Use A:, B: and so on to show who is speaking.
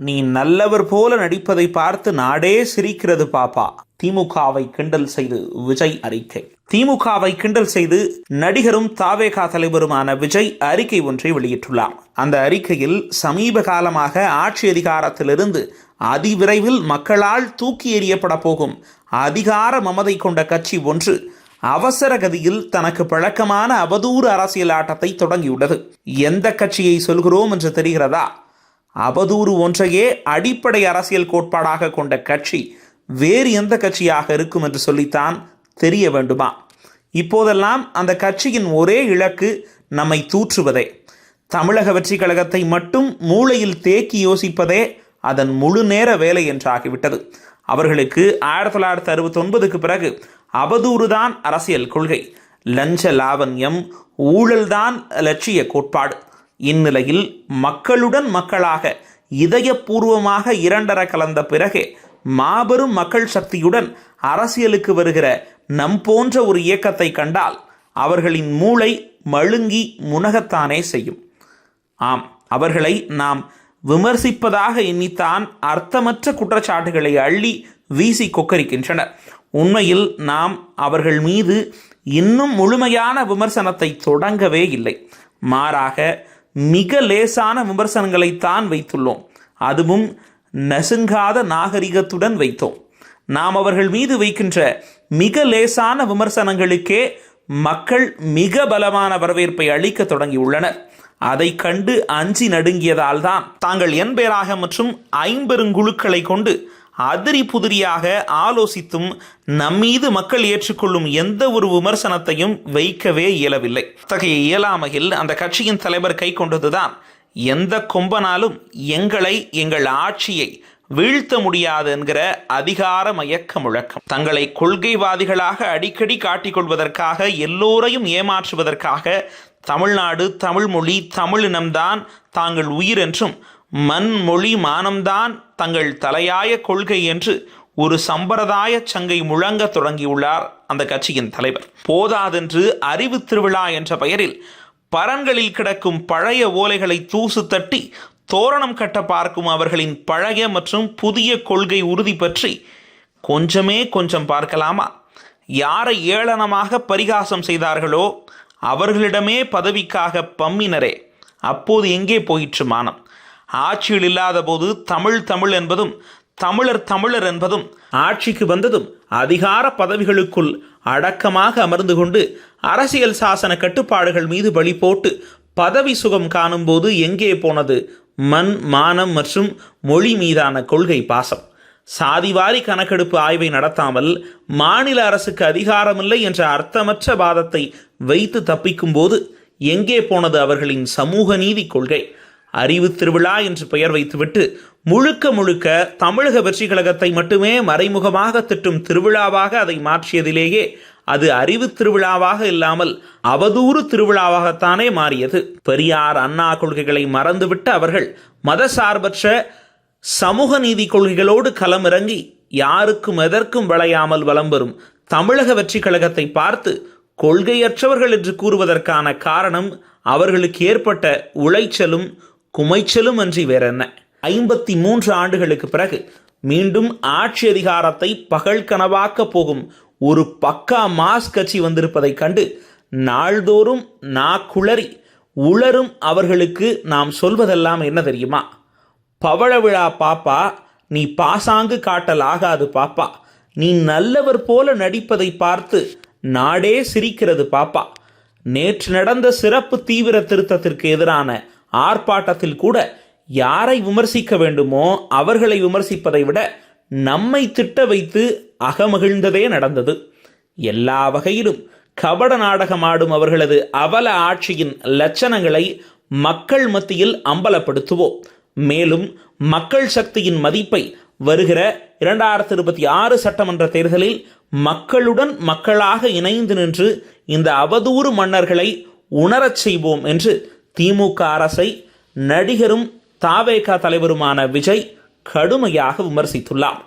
A: நீ நல்லவர் போல நடிப்பதை பார்த்து நாடே சிரிக்கிறது பாப்பா. திமுகவை கிண்டல் செய்து விஜய் அறிக்கை. திமுகவை கிண்டல் செய்து நடிகரும் தாவேகா தலைவருமான விஜய் அறிக்கை ஒன்றை வெளியிட்டுள்ளார். அந்த அறிக்கையில் சமீப காலமாக ஆட்சி அதிகாரத்திலிருந்து அதிவிரைவில் மக்களால் தூக்கி எறியப்பட போகும் அதிகார மமதை கொண்ட கட்சி ஒன்று அவசர கதியில் தனக்கு பழக்கமான அவதூறு அரசியல் ஆட்டத்தை தொடங்கியுள்ளது. எந்த கட்சியை சொல்கிறோம் என்று தெரிகிறதா? அவதூறு ஒன்றையே அடிப்படை அரசியல் கோட்பாடாக கொண்ட கட்சி வேறு எந்த கட்சியாக இருக்கும் என்று சொல்லித்தான் தெரிய வேண்டுமா? இப்போதெல்லாம் அந்த கட்சியின் ஒரே இலக்கு நம்மை தூற்றுவதே. தமிழக வெற்றி கழகத்தை மட்டும் மூளையில் தேக்கி யோசிப்பதே அதன் முழு நேர வேலை என்றாகிவிட்டது. அவர்களுக்கு ஆயிரத்தி தொள்ளாயிரத்தி அறுபத்தி ஒன்பதுக்கு பிறகு அவதூறுதான் அரசியல் கொள்கை. லஞ்ச லாவண்யம் ஊழல்தான் லட்சிய கோட்பாடு. இந்நிலையில் மக்களுடன் மக்களாக இதயபூர்வமாக இரண்டர கலந்த பிறகே மாபெரும் மக்கள் சக்தியுடன் அரசியலுக்கு வருகிற நம் போன்ற ஒரு இயக்கத்தை கண்டால் அவர்களின் மூளை மழுங்கி முனகத்தானே செய்யும். ஆம் அவர்களை நாம் விமர்சிப்பதாக எண்ணித்தான் அர்த்தமற்ற குற்றச்சாட்டுகளை அள்ளி வீசி கொக்கரிக்கின்றனர். உண்மையில் நாம் அவர்கள் மீது இன்னும் முழுமையான விமர்சனத்தை தொடங்கவே இல்லை. மாறாக மிக லேசான விமர்சனங்களைத்தான் வைத்துள்ளோம். அதுவும் நசுங்காத நாகரிகத்துடன் வைத்தோம். நாம் அவர்கள் மீது வைக்கின்ற மிக லேசான விமர்சனங்களுக்கே மக்கள் மிக பலமான வரவேற்பை அளிக்க தொடங்கியுள்ளனர். அதை கண்டு அஞ்சி நடுங்கியதால் தான் தாங்கள் என்பேராக மற்றும் ஐம்பெருங்குழுக்களை கொண்டு அதிரி புதிரியாக ஆலோசித்தும் நம்மீது மக்கள் ஏற்றுக்கொள்ளும் எந்த ஒரு விமர்சனத்தையும் வைக்கவே இயலவில்லை. அத்தகைய இயலாமையில் அந்த கட்சியின் தலைவர் கை கொண்டதுதான் எந்த கொம்பனாலும் எங்களை எங்கள் ஆட்சியை வீழ்த்த முடியாது என்கிற அதிகார மயக்க முழக்கம். தங்களை கொள்கைவாதிகளாக அடிக்கடி காட்டிக்கொள்வதற்காக எல்லோரையும் ஏமாற்றுவதற்காக தமிழ்நாடு தமிழ் மொழி தமிழினம்தான் தாங்கள் உயிர் என்றும் மண் மொழி மானம்தான் தங்கள் தலையாய கொள்கை என்று ஒரு சம்பிரதாய சங்கை முழங்க தொடங்கியுள்ளார் அந்த கட்சியின் தலைவர். போதாதென்று அறிவு திருவிழா என்ற பெயரில் பரன்களில் கிடக்கும் பழைய ஓலைகளை தூசு தட்டி தோரணம் கட்ட பார்க்கும் அவர்களின் பழைய மற்றும் புதிய கொள்கை உறுதி பற்றி கொஞ்சமே கொஞ்சம் பார்க்கலாமா? யாரை ஏளனமாக பரிகாசம் செய்தார்களோ அவர்களிடமே பதவிக்காக பம்மினரே அப்போது எங்கே போயிற்று மானம்? ஆட்சியில் இல்லாத போது தமிழ் தமிழ் என்பதும் தமிழர் தமிழர் என்பதும் ஆட்சிக்கு வந்ததும் அதிகார பதவிகளுக்குள் அடக்கமாக அமர்ந்து கொண்டு அரசியல் சாசன கட்டுப்பாடுகள் மீது பலி போட்டு பதவி சுகம் காணும்போது எங்கே போனது? மண் மானம் மற்றும் மொழி மீதான கொள்கை பாசம். சாதிவாரி கணக்கெடுப்பு ஆய்வை நடத்தாமல் மாநில அரசுக்கு அதிகாரமில்லை என்ற அர்த்தமற்ற வாதத்தை வைத்து தப்பிக்கும்போது எங்கே போனது அவர்களின் சமூக நீதி கொள்கை? அறிவு திருவிழா என்று பெயர் வைத்துவிட்டு முழுக்க முழுக்க தமிழக வெற்றி கழகத்தை மட்டுமே மறைமுகமாக திட்டும் திருவிழாவாக அதை மாற்றியதிலேயே அது அறிவு திருவிழாவாக இல்லாமல் அவதூறு திருவிழாவாகத்தானே மாறியது. பெரியார் அண்ணா கொள்கைகளை மறந்துவிட்டு அவர்கள் மதசார்பற்ற சமூக நீதி கொள்கைகளோடு களமிறங்கி யாருக்கும் எதற்கும் விளையாமல் வலம் வரும் தமிழக வெற்றி கழகத்தை பார்த்து கொள்கையற்றவர்கள் என்று கூறுவதற்கான காரணம் அவர்களுக்கு ஏற்பட்ட உளைச்சலும் குமைச்சலும் அன்றி வேறென்ன. ஐம்பத்தி மூன்று ஆண்டுகளுக்கு பிறகு மீண்டும் ஆட்சி அதிகாரத்தை பகல் கனவாக்க போகும் ஒரு பக்கா மாஸ் கட்சி வந்திருப்பதைக் கண்டு நாள்தோறும் நா குளறி உளரும் அவர்களுக்கு நாம் சொல்வதெல்லாம் என்ன தெரியுமா? பவழ விழா பாப்பா நீ பாசாங்கு காட்டல் ஆகாது பாப்பா. நீ நல்லவர் போல நடிப்பதை பார்த்து நாடே சிரிக்கிறது பாப்பா. நேற்று நடந்த சிறப்பு தீவிர திருத்தத்திற்கு எதிரான ஆர்ப்பாட்டத்தில் கூட யாரை விமர்சிக்க வேண்டுமோ அவர்களை விமர்சிப்பதை விட நம்மை திட்ட வைத்து அகமகிழ்ந்ததே நடந்தது. எல்லா வகையிலும் கபட நாடகமாடும் அவர்களது அவல ஆட்சியின் லட்சணங்களை மக்கள் மத்தியில் அம்பலப்படுத்துவோம். மேலும் மக்கள் சக்தியின் மதிப்பை வருகிற இரண்டாயிரத்தி இருபத்தி ஆறு சட்டமன்ற தேர்தலில் மக்களுடன் மக்களாக இணைந்து நின்று இந்த அவதூறு மன்னர்களை உணரச் செய்வோம் என்று திமுக அரசை நடிகரும் தாவேகா தலைவருமான விஜய் கடுமையாக விமர்சித்துள்ளார்.